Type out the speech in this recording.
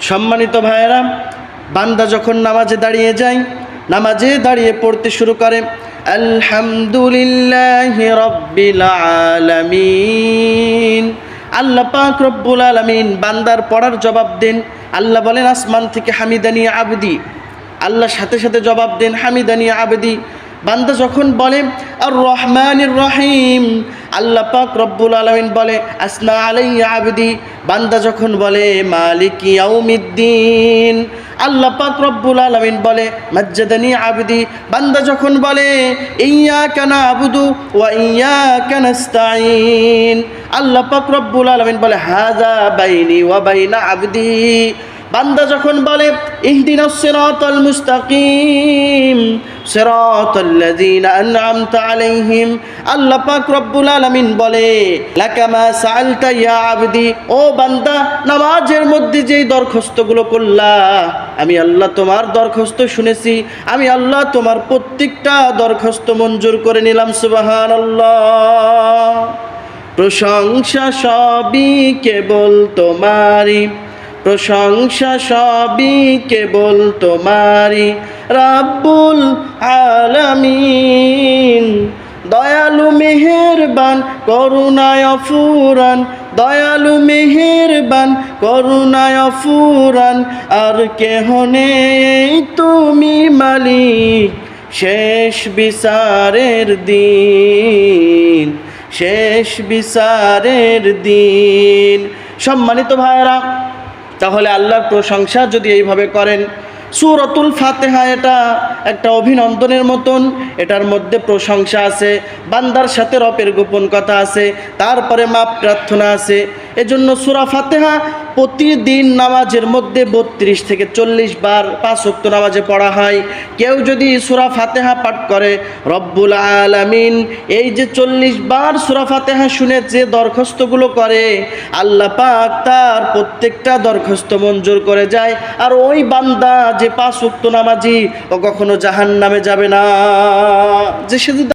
সম্মানিত ভাইয়েরা, বান্দা যখন নামাজে দাঁড়িয়ে যায়, নামাজে দাঁড়িয়ে পড়তে শুরু করে, আলহামদুলিল্লাহ রব্বিল আলামিন। আল্লাহ পাক রব্বুল আলামিন বান্দার পড়ার জবাব দেন। আল্লাহ বলেন, আসমান থেকে হামিদানি আবদি। আল্লাহ সাথে সাথে জবাব দেন হামিদানি আবদি। বান্দা যখন বলে আর রহমানির রহিম আল্লাহ পাক রব্বুল আলমিন বলে, আসনা আলাই আবদি বান্দা যখন বলে, মালিক ইয়াউমিদ্দিন আল্লাহ পাক রব্বুল আলমিন বলে, মজ্জাদানি আবদি বান্দা যখন বলে ইয়া কানা আবুদু ওয়া ইয়া কানাস্তাইন আল্লাহ পাক রব্বুল আলমিন বলে হাজা বাইনি ওয়া বাইনা আবদি বান্দা যখন বলে ইহদিনা সিরাতাল মুস্তাকিম সিরাতাল লাযিনা আন'আমতা আলাইহিম, আল্লাহ পাক রব্বুল আলামিন বলে লাকামা সাআলতা ইয়া আবদি, ও বান্দা, নামাজের মধ্যে যেই দরখাস্তগুলো করলা, আমি আল্লাহ তোমার দরখাস্ত শুনেছি, আমি আল্লাহ তোমার প্রত্যেকটা দরখাস্ত মঞ্জুর করে নিলাম, সুবহানাল্লাহ। প্রশংসা সবই কেবল তোমারই, প্রশংসা সবই কেবল তোমারি রাব্বুল আলামিন। দয়ালু মেহেরবান, করুণায় ফুরান দয়ালু মেহেরবান, করুণায় ফুরান আর কেহ নেই তুমি মালিক। শেষ বিচারের দিন। শেষ বিচারের দিন। সম্মানিত ভাইয়েরা, তাহলে আল্লাহর প্রশংসা যদি এইভাবে করেন সুরতুল ফাতেহা এটা একটা অভিনন্দনের মতন, এটার মধ্যে প্রশংসা আছে, বান্দার সাথে রপের গোপন কথা আছে, তারপরে মাপ প্রার্থনা আছে। এজন্য সুরা ফাতেহা প্রতিদিন নামাজের মধ্যে বত্রিশ থেকে চল্লিশ বার পাঁচ ওক্ত নামাজে পড়া হয়। কেউ যদি সুরা ফাতেহা পাঠ করে, রব্বুল আলামিন এই যে চল্লিশ বার সুরা ফাতেহা শুনে যে দরখাস্তগুলো করে, আল্লাহ পাক তার প্রত্যেকটা দরখাস্ত মঞ্জুর করে যায়। আর ওই বান্দা যে পাঁচ ওক্ত নামাজি, ও কখনো জাহান নামে যাবে না। যে সে